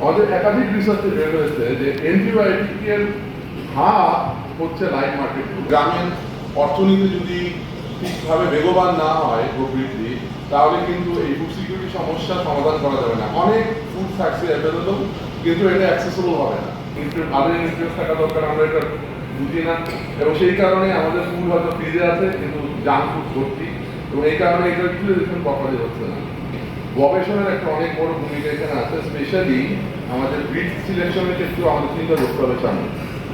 আমাদের একাধিক রিসার্চে বের হয়েছে যে অ্যান্টিবায়োটিকের হার হচ্ছে লাইভ মার্কেট গ্রামীণ অর্থনীতি যদি ঠিকভাবে বেগবান না হয় প্রবৃদ্ধি তাহলে কিন্তু এই ফুড সিকিউরিটি সমস্যার সমাধান করা যাবে না। অনেক ফুড থাকছে অ্যাভেলেবল কিন্তু এটা অ্যাক্সেসিবল হবে না। নিউট্রিয়েন্ট ভালো নিউট্রিয়েন্ট থাকা দরকার আমরা এটা বুঝি না। এবং সেই কারণে আমাদের ফুড হয়তো ফ্রিজে আছে কিন্তু জাঙ্ক ফুড ভর্তি। এবং এই কারণে এটা ইউটিলাইজেশন প্রপারলি হচ্ছে না। গবেষণার একটা অনেক বড় ভূমিকা এখানে আছে স্পেশালি আমাদের ব্রিড সিলেকশনের ক্ষেত্রেও আমাদের চিন্তা করতে হবে সামনে।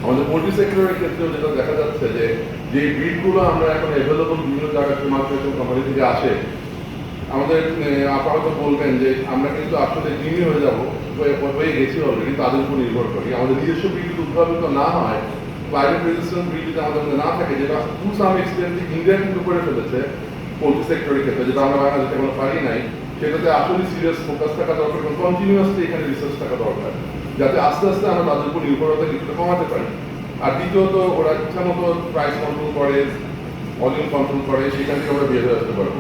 আমাদের পোল্ট্রি সেক্টরের ক্ষেত্রেও যেটা দেখা যাচ্ছে যে যে ব্রিডগুলো আমরা এখন অ্যাভেলেবল বিভিন্ন জায়গা থেকে মাল্টিনেশনাল কোম্পানি থেকে আসে, আমাদের আপনারা তো বলবেন যে, আমরা কিন্তু আসলে জিমি হয়ে যাব, হয়ে গেছি অলরেডি তাদের উপর নির্ভর করি। আমাদের নিজস্ব ব্রিড উদ্ভাবিত না হয় ক্লাইমেট রেজিস্ট্যান্ট ব্রিড যদি আমাদের মধ্যে না থাকে, যেটা টু সাম এক্সটেন্ট ইন্ডিয়া কিন্তু করে ফেলেছে পোল্ট্রি সেক্টরের ক্ষেত্রে, যেটা আমরা বাংলাদেশে কোনো পারি নাই সেটাতে আসলে সিরিয়াস ফোকাস থাকা দরকার এবং কন্টিনিউয়াসলি এখানে রিসার্চ থাকা দরকার, যাতে আস্তে আস্তে আমরা তাদের উপর নির্ভরতা কিছুটা কমাতে পারি। আর দ্বিতীয়ত, ওরা ইচ্ছা মতো প্রাইস কন্ট্রোল করে ভলিউম কন্ট্রোল করে, সেখান থেকে আমরা বের হয়ে আসতে পারব।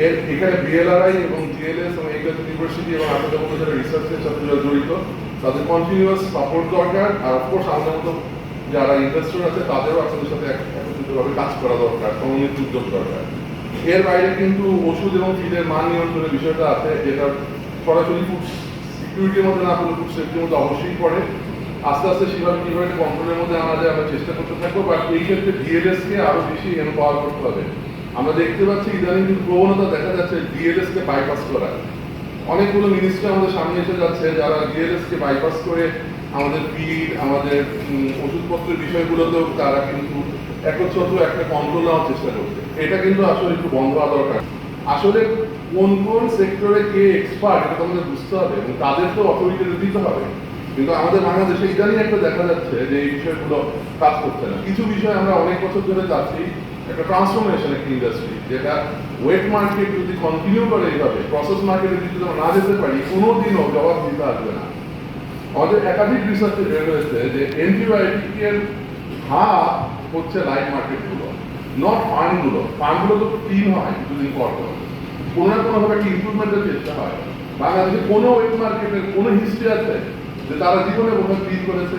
এর এখানে বিএলআরআই এবং জিএলএস এবং এগ্রিকালচার ইউনিভার্সিটি এবং আপনাদের মতো যারা রিসার্চের সাথে যারা জড়িত, তাদের কন্টিনিউয়াস সাপোর্ট দরকার। আর অফকোর্স আমাদের মতো যারা ইনভেস্টর আছে, তাদেরও আপনাদের সাথে এক- একত্রিতভাবে কাজ করা দরকার, সমন্বিত উদ্যোগ দরকার। এর বাইরে কিন্তু ওষুধ এবং ফিডের মান নিয়ন্ত্রণের বিষয়টা আছে, যেটা সরাসরি ফুড সিকিউরিটির মধ্যে না পড়লে ফুড সেফটির মধ্যে অবশ্যই পড়ে। আস্তে আস্তে সেভাবে কীভাবে কন্ট্রোলের মধ্যে আনা যায় আমরা চেষ্টা করতে থাকব বাট এই ক্ষেত্রে ডিএলএস কে আরও বেশি এম্পাওয়ার করতে হবে। আমরা দেখতে পাচ্ছি ইদানিং কিন্তু প্রবণতা দেখা যাচ্ছে ডিএলএস কে বাইপাস করা। অনেকগুলো মিনিস্টার আমাদের সামনে এসে যাচ্ছে, যারা ডিএলএস কে বাইপাস করে আমাদের ফিড আমাদের ওষুধপত্রের বিষয়গুলোতেও তারা কিন্তু একচ্ছত্র একটা কন্ট্রোল নেওয়ার চেষ্টা করছে। এটা কিন্তু আসলে একটু বন্ধ হওয়া দরকার। আসলে কোন কোন সেক্টরে কে এক্সপার্ট এটা তো আমাদের বুঝতে হবে এবং তাদের তো অথরিটি দিতে হবে। কিন্তু আমাদের বাংলাদেশে একটা দেখা যাচ্ছে যে এই বিষয়গুলো কাজ করছে না। কিছু বিষয় আমরা অনেক বছর ধরে যাচ্ছি একটা ট্রান্সফরমেশন একটা ইন্ডাস্ট্রি যেটা ওয়েট মার্কেট যদি কন্টিনিউ করে এইভাবে প্রসেস মার্কেটে যদি আমরা না যেতে পারি, কোনোদিনও জবাব দিতে আসবে না। আমাদের একাধিক রিসার্চে বের হয়েছে যে অ্যান্টিবায়োটিকের হার হচ্ছে লাইভ মার্কেটগুলো নট ফার্মগুলো ফার্মগুলো তো ক্লিন হয় দুদিন পর পর। কোনো না কোনোভাবে একটা ইম্প্রুভমেন্টের চেষ্টা হয়। বাংলাদেশে কোনো ওয়েট মার্কেটের কোনো হিস্ট্রি আছে যে তারা জীবনে কোথাও ক্লিন করেছে?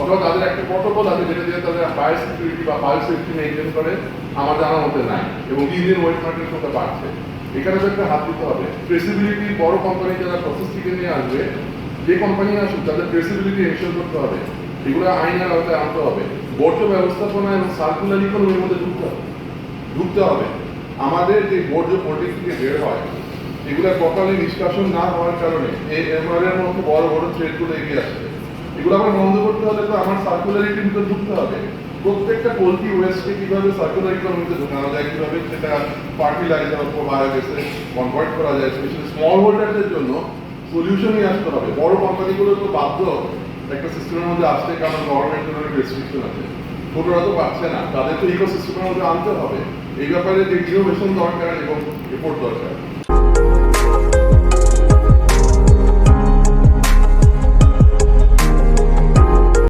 অথবা তাদের একটা প্রটোকল আছে যেটা দিয়ে তাদের বায়ো সিকিউরিটি বা বায়ো সেফটি মেনটেন করে, আমার জানার মধ্যে নাই। এবং দিন ওয়েট মার্কেট সংখ্যা বাড়ছে। এখানে তো একটা হাত দিতে হবে। ট্রেসিবিলিটি বড় কোম্পানি যারা প্রসেস থেকে নিয়ে আসবে, যে কোম্পানি আসুক, তাদের ট্রেসিবিলিটি এনশিওর করতে হবে। এগুলো আইনের আওতায় আনতে হবে। বর্জ্য ব্যবস্থাপনা এবং সার্কুলার ইকোনমির মধ্যে ঢুকতে হবে। ঢুকতে হবে। আমাদের যে বর্জ্য পোল্ট্রি থেকে বের হয়, এগুলো প্রপারলি নিষ্কাশন না হওয়ার কারণে এই এমআরের মতো বড় বড় থ্রেডগুলো এগিয়ে আসছে। এগুলো আমার বন্ধ করতে হলে তো আমার সার্কুলারিটির ভিতরে ঢুকতে হবে। প্রত্যেকটা পোলট্রি ওয়েস্টকে কীভাবে সার্কুলার ইকোনমিতে ঢোকানো যায়, কীভাবে সেটা ফার্টিলাইজার অথবা বায়োগ্যাসে কনভার্ট করা যায় স্পেশালি স্মল হোল্ডারদের জন্য সলিউশনই আসতে হবে। বড় কোম্পানিগুলো তো বাধ্য একটা সিস্টেমের মধ্যে আসতে কারণ গভর্নমেন্টের অনেক রেস্ট্রিকশন আছে। ছোটরা তো পাচ্ছে না, তাদের তো ইকোসিস্টেমের মধ্যে আনতে হবে। এই ব্যাপারে যে ইনোভেশন দরকার এবং রিপোর্ট দরকার।